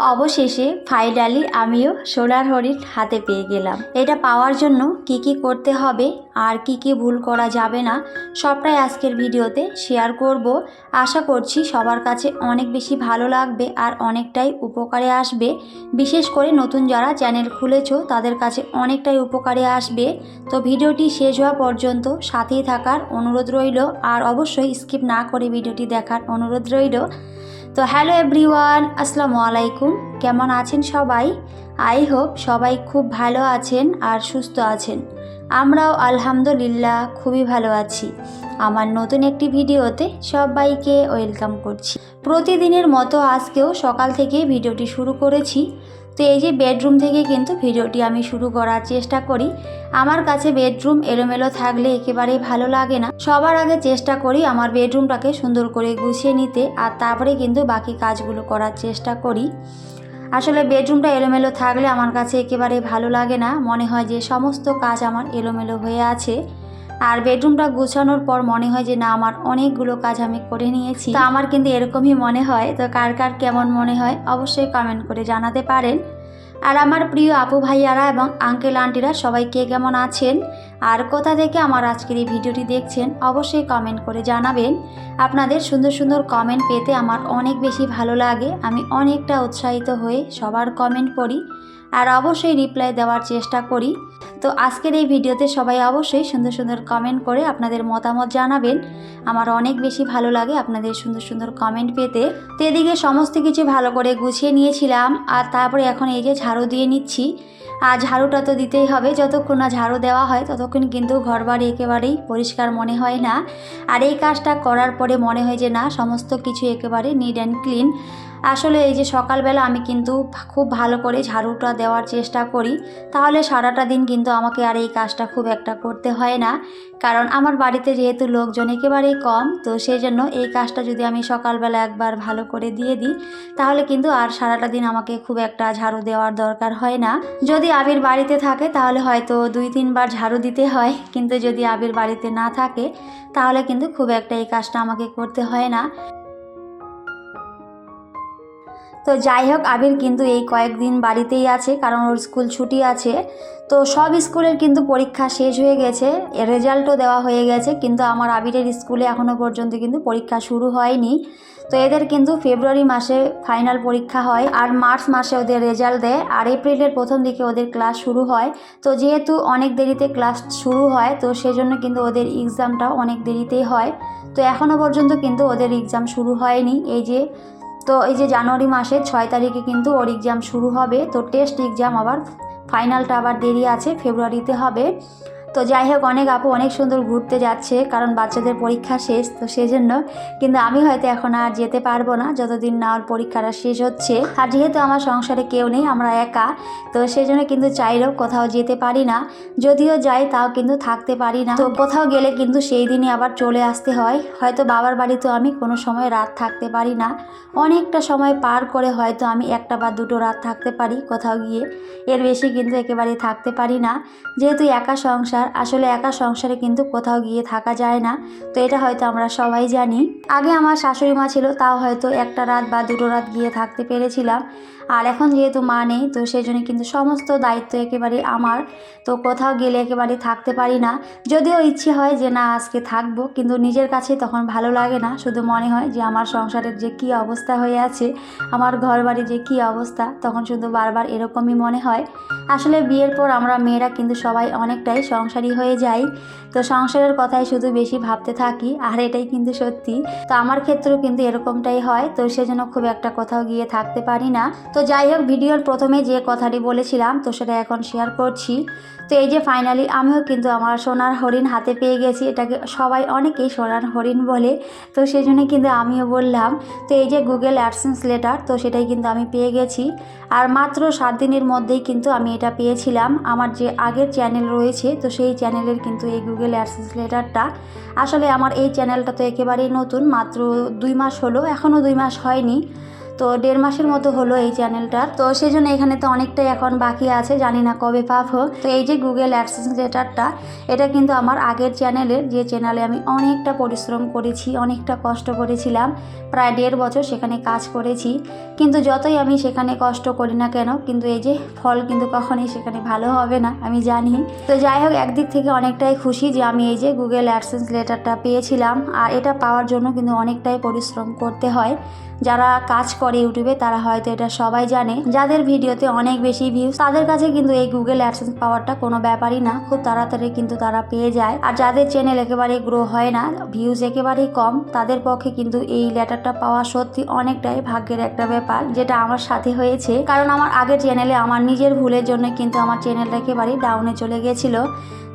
অবশেষে ফাইনালি আমিও সোনার হরিণ হাতে পেয়ে গেলাম। এটা পাওয়ার জন্য কি কি করতে হবে, আর কি কি ভুল করা যাবে না, সবটাই আজকের ভিডিওতে শেয়ার করব। আশা করছি সবার কাছে অনেক বেশি ভালো লাগবে আর অনেকটাই উপকারে আসবে। বিশেষ করে নতুন যারা চ্যানেল খুলেছো, তাদের কাছে অনেকটাই উপকারে আসবে। তো ভিডিওটি শেষ হওয়া পর্যন্ত সাথেই থাকার অনুরোধ রইল, আর অবশ্যই স্কিপ না করে ভিডিওটি দেখার অনুরোধ রইল। তো হ্যালো এভরিওয়ান, আসসালামু আলাইকুম। কেমন আছেন সবাই? আই হোপ সবাই খুব ভালো আছেন আর সুস্থ আছেন। আমরাও আলহামদুলিল্লাহ খুবই ভালো আছি। আমার নতুন একটি ভিডিওতে সবাইকে ওয়েলকাম করছি। প্রতিদিনের মতো আজকেও সকাল থেকে ভিডিওটি শুরু করেছি। তো এই যে বেডরুম থেকে কিন্তু ভিডিওটি আমি শুরু করার চেষ্টা করি। আমার কাছে বেডরুম এলোমেলো থাকলে একেবারেই ভালো লাগে না। সবার আগে চেষ্টা করি আমার বেডরুমটাকে সুন্দর করে গুছিয়ে নিতে আর তারপরে কিন্তু বাকি কাজগুলো করার চেষ্টা করি। আসলে বেডরুমটা এলোমেলো থাকলে আমার কাছে একেবারে ভালো লাগে না। মনে হয় যে সমস্ত কাজ আমার এলোমেলো হয়ে আছে। আর বেডরুমটা গুছানোর পর মনে হয় যে, না, আমার অনেকগুলো কাজ আমি করে নিয়েছি। তো আমার কিন্তু এরকমই মনে হয়। তো কার কার কেমন মনে হয় অবশ্যই কমেন্ট করে জানাতে পারেন। আর আমার প্রিয় আপু ভাইয়ারা এবং আঙ্কেল আন্টিরা সবাই কে কেমন আছেন? আর কোথা থেকে আমার আজকের এই ভিডিওটি দেখছেন অবশ্যই কমেন্ট করে জানাবেন। আপনাদের সুন্দর সুন্দর কমেন্ট পেতে আমার অনেক বেশি ভালো লাগে। আমি অনেকটা উৎসাহিত হয়ে সবার কমেন্ট পড়ি। আর অবশ্যই রিপ্লাই দেওয়ার চেষ্টা করি। তো আজকের এই ভিডিওতে সবাই অবশ্যই সুন্দর সুন্দর কমেন্ট করে আপনাদের মতামত জানাবেন। আমার অনেক বেশি ভালো লাগে আপনাদের সুন্দর সুন্দর কমেন্ট পেতে। তো এদিকে সমস্ত কিছু ভালো করে গুছিয়ে নিয়েছিলাম আর তারপরে এখন এই যে ঝাড়ু দিয়ে নিচ্ছি। আর ঝাড়ুটা তো দিতেই হবে, যতক্ষণ না ঝাড়ু দেওয়া হয় ততক্ষণ কিন্তু ঘরবাড়ি একেবারেই পরিষ্কার মনে হয় না। আর এই কাজটা করার পরে মনে হয় যে না, সমস্ত কিছু একেবারে নিট অ্যান্ড ক্লিন আসলে এই যে সকালবেলা আমি কিন্তু খুব ভালো করে ঝাড়ুটা দেওয়ার চেষ্টা করি, তাহলে সারাটা দিন কিন্তু আমাকে আর এই কাজটা খুব একটা করতে হয় না। কারণ আমার বাড়িতে যেহেতু লোকজন একেবারেই কম, তো সেই জন্য এই কাজটা যদি আমি সকালবেলা একবার ভালো করে দিয়ে দিই, তাহলে কিন্তু আর সারাটা দিন আমাকে খুব একটা ঝাড়ু দেওয়ার দরকার হয় না। যদি আবির বাড়িতে থাকে, তাহলে হয়তো দুই তিনবার ঝাড়ু দিতে হয়, কিন্তু যদি আবির বাড়িতে না থাকে, তাহলে কিন্তু খুব একটা এই কাজটা আমাকে করতে হয় না। তো যাই হোক, আবির কিন্তু এই কয়েকদিন বাড়িতেই আছে, কারণ ওর স্কুল ছুটি আছে। তো সব স্কুলের কিন্তু পরীক্ষা শেষ হয়ে গেছে, রেজাল্টও দেওয়া হয়ে গেছে, কিন্তু আমার আবিরের স্কুলে এখনও পর্যন্ত কিন্তু পরীক্ষা শুরু হয়নি। তো এদের কিন্তু ফেব্রুয়ারি মাসে ফাইনাল পরীক্ষা হয়, আর মার্চ মাসে ওদের রেজাল্ট দেয়, আর এপ্রিলের প্রথম দিকে ওদের ক্লাস শুরু হয়। তো যেহেতু অনেক দেরিতে ক্লাস শুরু হয়, তো সেজন্য কিন্তু ওদের এক্সামটাও অনেক দেরিতেই হয়। তো এখনও পর্যন্ত কিন্তু ওদের এক্সাম শুরু হয়নি, এই যে তো এই যে জানুয়ারি মাসের ছয় তারিখে কিন্তু ওর এক্সাম শুরু হবে। তো টেস্ট এক্সাম আবার ফাইনালটা আবার দেরি আছে, ফেব্রুয়ারিতে হবে। তো যাই হোক, অনেক আপু অনেক সুন্দর ঘুরতে যাচ্ছে, কারণ বাচ্চাদের পরীক্ষা শেষ, তো সেজন্য। কিন্তু আমি হয়তো এখন আর যেতে পারব না, যতদিন না ওর পরীক্ষাটা শেষ হচ্ছে। আর যেহেতু আমার সংসারে কেউ নেই, আমরা একা, তো সেজন্য কিন্তু চাইলেও কোথাও যেতে পারি না। যদিও যাই, তাও কিন্তু থাকতে পারি না। তো কোথাও গেলে কিন্তু সেই দিনই আবার চলে আসতে হয়। হয়তো বাবার বাড়িতেও আমি কোনো সময় রাত থাকতে পারি না। অনেকটা সময় পার করে হয়তো আমি একটা বা দুটো রাত থাকতে পারি কোথাও গিয়ে। এর বেশি কিন্তু একেবারে থাকতে পারি না। যেহেতু একা সংসার আসলে একা সংসারে কিন্তু কোথাও গিয়ে থাকা যায় না। তো এটা হয়তো আমরা সবাই জানি। আগে আমার শাশুড়ি মা ছিল, তাও হয়তো একটা রাত বা দুটো রাত গিয়ে থাকতে পেরেছিলাম। আর এখন যেহেতু মা নেই, তো সেই জন্য কিন্তু সমস্ত দায়িত্ব একেবারে আমার। তো কোথাও গেলে একেবারে থাকতে পারি না। যদিও ইচ্ছে হয় যে না, আজকে থাকব, কিন্তু নিজের কাছে তখন ভালো লাগে না। শুধু মনে হয় যে আমার সংসারের যে কী অবস্থা হয়ে আছে, আমার ঘর বাড়ি যে কী অবস্থা, তখন শুধু বারবার এরকমই মনে হয়। আসলে বিয়ের পর আমরা মেয়েরা কিন্তু সবাই অনেকটাই সংসারী হয়ে যাই। তো সংসারের কথাই শুধু বেশি ভাবতে থাকি, আর এটাই কিন্তু সত্যি। তো আমার ক্ষেত্রেও কিন্তু এরকমটাই হয়, তো সেজন্য খুব একটা কোথাও গিয়ে থাকতে পারি না। তো যাই হোক, ভিডিওর প্রথমে যে কথাটি বলেছিলাম, তো সেটা এখন শেয়ার করছি। তো এই যে ফাইনালি আমিও কিন্তু আমার সোনার হরিণ হাতে পেয়ে গেছি। এটাকে সবাই অনেকেই সোনার হরিণ বলে। তো সেই জন্য কিন্তু আমিও বললাম, তো এই যে গুগল অ্যাডসেন্স লেটার তো সেটাই কিন্তু আমি পেয়ে গেছি। আর মাত্র সাত দিনের মধ্যেই কিন্তু আমি এটা পেয়েছিলাম। আমার যে আগের চ্যানেল রয়েছে, তো সেই চ্যানেলের কিন্তু এই গুগল অ্যাডসেন্স লেটারটা আসলে আমার এই চ্যানেলটা তো একেবারেই নতুন, মাত্র দুই মাস হলো, এখনও দুই মাস হয়নি। তো দেড় মাসের মতো হলো এই চ্যানেলটার। তো সেই জন্য এখানে তো অনেকটাই এখন বাকি আছে, জানি না কবে পাবো। তো এই যে গুগল অ্যাডসেন্স লেটারটা এটা কিন্তু আমার আগের চ্যানেলের যে চ্যানেলে আমি অনেকটা পরিশ্রম করেছি, অনেকটা কষ্ট করেছিলাম। প্রায় দেড় বছর সেখানে কাজ করেছি। কিন্তু যতই আমি সেখানে কষ্ট করি না কেন, কিন্তু এই যে ফল কিন্তু কখনোই সেখানে ভালো হবে না, আমি জানি। তো যাই হোক, একদিক থেকে অনেকটাই খুশি যে আমি এই যে গুগল অ্যাডসেন্স লেটারটা পেয়েছিলাম। আর এটা পাওয়ার জন্য কিন্তু অনেকটাই পরিশ্রম করতে হয়। যারা কাজ করে ইউটিউবে, তারা হয়তো এটা সবাই জানে। যাদের ভিডিওতে অনেক বেশি ভিউজ তাদের কাছে কিন্তু এই গুগল অ্যাডসেন্স পাওয়ারটা কোনো ব্যাপারই না। খুব তাড়াতাড়ি কিন্তু তারা পেয়ে যায়। আর যাদের চ্যানেল একেবারে গ্রো হয় না ভিউজ একেবারেই কম, তাদের পক্ষে কিন্তু এই লেটারটা পাওয়া সত্যি অনেকটাই ভাগ্যের একটা ব্যাপার, যেটা আমার সাথে হয়েছে। কারণ আমার আগের চ্যানেলে আমার নিজের ভুলের জন্য কিন্তু আমার চ্যানেলটা একেবারেই ডাউনে চলে গেছিল।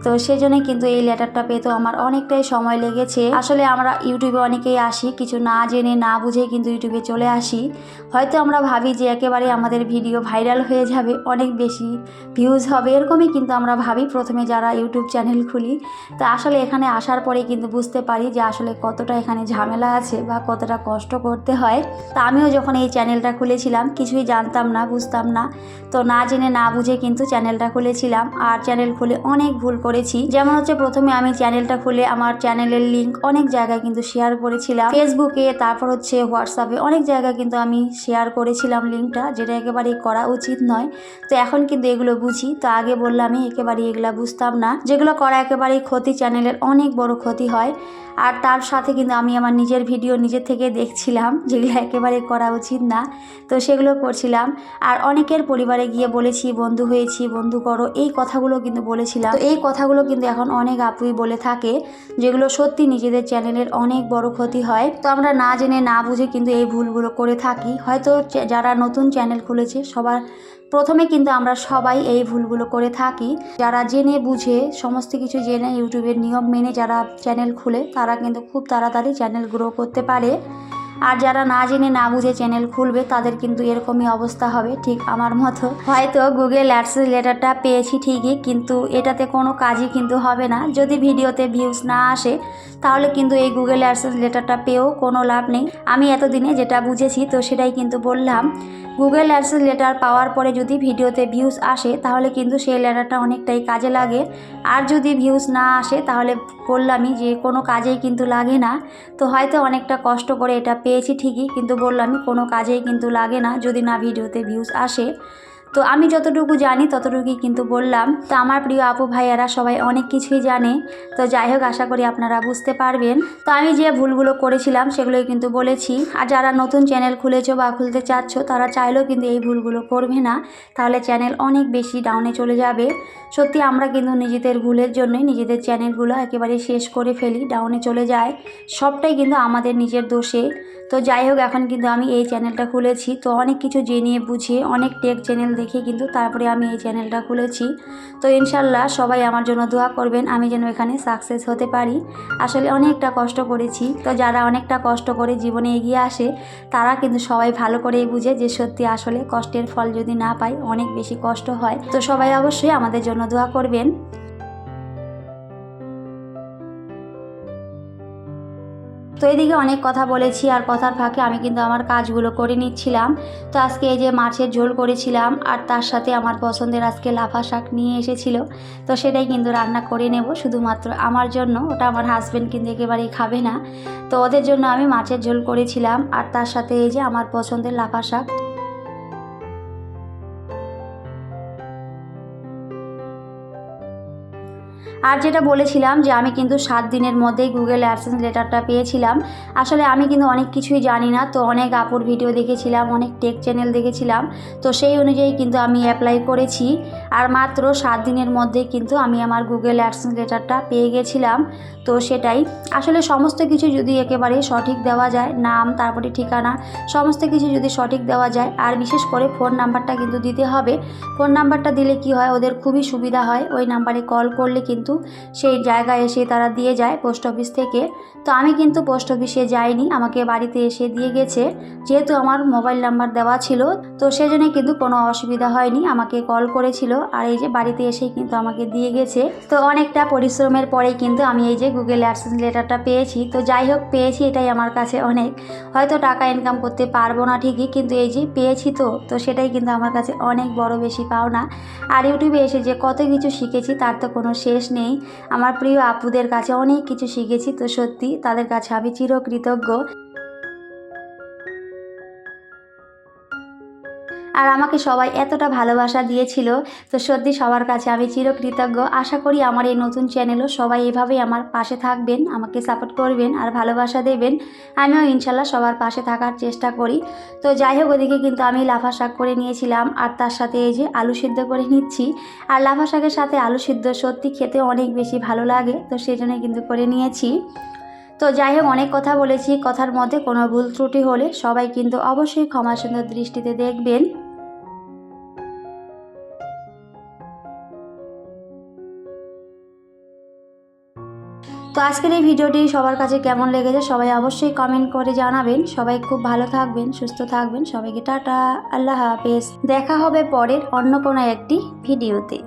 তো সেই জন্য কিন্তু এই লেটারটা পেতেও আমার অনেকটাই সময় লেগেছে। আসলে আমরা ইউটিউবে অনেকেই আসি, কিছু না জেনে, না বুঝে কিন্তু ইউটিউবে চলে আসি। হয়তো আমরা ভাবি যে একেবারে আমাদের ভিডিও ভাইরাল হয়ে যাবে, অনেক বেশি ভিউজ হবে, এরকমই কিন্তু আমরা ভাবি প্রথমে যারা ইউটিউব চ্যানেল খুলি। তো আসলে এখানে আসার পরে কিন্তু বুঝতে পারি যে আসলে কতটা এখানে ঝামেলা আছে বা কতটা কষ্ট করতে হয়। তা আমিও যখন এই চ্যানেলটা খুলেছিলাম, কিছুই জানতাম না, বুঝতাম না। তো না জেনে, না বুঝে কিন্তু চ্যানেলটা খুলেছিলাম। আর চ্যানেল খুলে অনেক ভুল করেছি। যেমন হচ্ছে প্রথমে আমি চ্যানেলটা খুলে আমার চ্যানেলের লিঙ্ক অনেক জায়গায় কিন্তু শেয়ার করেছিলাম। ফেসবুকে তারপর হচ্ছে হোয়াটসঅ্যাপে অনেক জায়গায় কিন্তু আমি শেয়ার করেছিলাম লিঙ্কটা যেটা একেবারেই করা উচিত নয়। তো এখন কিন্তু এগুলো বুঝি। তো আগে বললামই একেবারেই এগুলো বুঝতাম না। যেগুলো করা একেবারেই ক্ষতি, চ্যানেলের অনেক বড় ক্ষতি হয়। আর তার সাথে কিন্তু আমি আমার নিজের ভিডিও নিজের থেকে দেখছিলাম, যেগুলো একেবারে করা উচিত না। তো সেগুলো করছিলাম। আর অনেকের পরিবারে গিয়ে বলেছি, বন্ধু হয়েছি, বন্ধু করো। এই কথাগুলো কিন্তু বলেছিলাম। এই কথাগুলো কিন্তু এখন অনেক আপুই বলে থাকে, যেগুলো সত্যি নিজেদের চ্যানেলের অনেক বড় ক্ষতি হয়। তো আমরা না জেনে, না বুঝে কিন্তু এই ভুলগুলো করে থাকি। হয়তো যারা নতুন চ্যানেল খুলেছে, সবার প্রথমে কিন্তু আমরা সবাই এই ভুলগুলো করে থাকি। যারা জেনে, বুঝে, সমস্ত কিছু জেনে, ইউটিউবের নিয়ম মেনে যারা চ্যানেল খুলে, তারা কিন্তু খুব তাড়াতাড়ি চ্যানেল গ্রো করতে পারে। আর যারা না জেনে না বুঝে চ্যানেল খুলবে, তাদের কিন্তু এরকমই অবস্থা হবে, ঠিক আমার মতো। হয়তো গুগল অ্যাডস লেটারটা পেয়েছি ঠিকই, কিন্তু এটাতে কোনো কাজই কিন্তু হবে না। যদি ভিডিওতে ভিউজ না আসে তাহলে কিন্তু এই গুগল অ্যাডসেন্স লেটারটা পেয়েও কোনো লাভ নেই। আমি এতদিনে যেটা বুঝেছি, তো সেটাই কিন্তু বললাম। গুগল অ্যাডসেন্স লেটার পাওয়ার পরে যদি ভিডিওতে ভিউজ আসে, তাহলে কিন্তু সেই লেটারটা অনেকটাই কাজে লাগে। আর যদি ভিউজ না আসে, তাহলে বললামই যে কোনো কাজেই কিন্তু লাগে না। তো হয়তো অনেকটা কষ্ট করে এটা পেয়েছি ঠিকই, কিন্তু বললামই কোনো কাজেই কিন্তু লাগে না যদি না ভিডিওতে ভিউজ আসে। তো আমি যতটুকু জানি, ততটুকুই কিন্তু বললাম। তো আমার প্রিয় আপু ভাইয়ারা সবাই অনেক কিছুই জানে। তো যাই হোক, আশা করি আপনারা বুঝতে পারবেন। তো আমি যে ভুলগুলো করেছিলাম, সেগুলোই কিন্তু বলেছি। আর যারা নতুন চ্যানেল খুলেছো বা খুলতে চাচ্ছ, তারা চাইলেও কিন্তু এই ভুলগুলো করবে না। তাহলে চ্যানেল অনেক বেশি ডাউনে চলে যাবে। সত্যি, আমরা কিন্তু নিজেদের ভুলের জন্যই নিজেদের চ্যানেলগুলো একেবারে শেষ করে ফেলি, ডাউনে চলে যায়। সবটাই কিন্তু আমাদের নিজের দোষে। তো যাই হোক, এখন কিন্তু আমি এই চ্যানেলটা খুলেছি। তো অনেক কিছু জেনে, বুঝে, অনেক টেক চ্যানেল দেখে, কিন্তু তারপরে আমি এই চ্যানেলটা খুলেছি। তো ইনশাল্লাহ সবাই আমার জন্য দোয়া করবেন, আমি যেন এখানে সাকসেস হতে পারি। আসলে অনেকটা কষ্ট করেছি। তো যারা অনেকটা কষ্ট করে জীবনে এগিয়ে আসে, তারা কিন্তু সবাই ভালো করেই বুঝে যে সত্যি আসলে কষ্টের ফল যদি না পায়, অনেক বেশি কষ্ট হয়। তো সবাই অবশ্যই আমাদের জন্য দোয়া করবেন। তো এদিকে অনেক কথা বলেছি আর কথার ফাঁকে আমি কিন্তু আমার কাজগুলো করে নিচ্ছিলাম। তো আজকে এই যে মাছের ঝোল করেছিলাম আর তার সাথে আমার পছন্দের আজকে লাফা শাক নিয়ে এসেছিল। তো সেটাই কিন্তু রান্না করে নেব শুধুমাত্র আমার জন্য। ওটা আমার হাজব্যান্ড কিন্তু একেবারেই খাবে না। তো ওদের জন্য আমি মাছের ঝোল করেছিলাম আর তার সাথে এই যে আমার পছন্দের লাফা শাক। আর যেটা বলেছিলাম যে আমি কিন্তু সাত দিনের মধ্যেই গুগল অ্যাডসেন্স লেটারটা পেয়েছিলাম। আসলে আমি কিন্তু অনেক কিছুই জানি না, তো অনেক আপুর ভিডিও দেখেছিলাম, অনেক টেক চ্যানেল দেখেছিলাম, তো সেই অনুযায়ী কিন্তু আমি অ্যাপ্লাই করেছি। আর মাত্র সাত দিনের মধ্যেই কিন্তু আমি আমার গুগল অ্যাডসেন্স লেটারটা পেয়ে গেছিলাম, তো সেটাই। আসলে সমস্ত কিছু যদি একেবারে সঠিক দেওয়া যায়, নাম, তারপরে ঠিকানা, সমস্ত কিছু যদি সঠিক দেওয়া যায়, আর বিশেষ করে ফোন নাম্বারটা কিন্তু দিতে হবে। ফোন নাম্বারটা দিলে কি হয়? ওদের খুবই সুবিধা হয়। ওই নাম্বারে কল করলে কিন্তু যেহেতু সেই জায়গায় এসে তারা দিয়ে যায় পোস্ট অফিস থেকে। তো আমি কিন্তু পোস্ট অফিসে যাইনি, আমাকে বাড়িতে এসে দিয়ে গেছে। যেহেতু আমার মোবাইল নাম্বার দেওয়া ছিল, তো সেজন্য কিন্তু কোনো অসুবিধা হয়নি, আমাকে কল করেছিল। আর এই যে বাড়িতে এসেই কিন্তু আমাকে দিয়ে গেছে। তো অনেকটা পরিশ্রমের পরেই কিন্তু আমি এই যে গুগল অ্যাডসেন্স লেটারটা পেয়েছি। তো যাই হোক, পেয়েছি এটাই আমার কাছে অনেক। হয়তো টাকা ইনকাম করতে পারব না ঠিকই, কিন্তু এই যে পেয়েছি তো তো সেটাই কিন্তু আমার কাছে অনেক বড় বেশি পাওনা। আর ইউটিউবে এসে যে কত কিছু শিখেছি, তার তো কোনো শেষ নেই। আমার প্রিয় আপুদের কাছে অনেক কিছু শিখেছি তো সত্যি তাদের কাছে আমি চিরকৃতজ্ঞ। আর আমাকে সবাই এতটা ভালোবাসা দিয়েছিল। তো সত্যি সবার কাছে আমি চিরকৃতজ্ঞ। আশা করি আমার এই নতুন চ্যানেলও সবাই এভাবেই আমার পাশে থাকবেন, আমাকে সাপোর্ট করবেন আর ভালোবাসা দেবেন। আমিও ইনশাল্লাহ সবার পাশে থাকার চেষ্টা করি। তো যাই হোক, ওদিকে কিন্তু আমি লাফা শাক করে নিয়েছিলাম আর তার সাথে এই যে আলু সিদ্ধ করে নিচ্ছি। আর লাফা শাকের সাথে আলু সিদ্ধ সত্যি খেতে অনেক বেশি ভালো লাগে, তো সেই জন্যই কিন্তু করে নিয়েছি। তো যাই হোক, অনেক কথা বলেছি, কথার মধ্যে কোনো ভুল ত্রুটি হলে সবাই কিন্তু অবশ্যই ক্ষমা সুন্দর দৃষ্টিতে দেখবেন। তো আজকের এই ভিডিওটি সবার কাছে কেমন লেগেছে সবাই অবশ্যই কমেন্ট করে জানাবেন। সবাই খুব ভালো থাকবেন, সুস্থ থাকবেন। সবাইকে টাটা, আল্লাহ হাফেজ। দেখা হবে পরের অন্য কোনো একটি ভিডিওতে।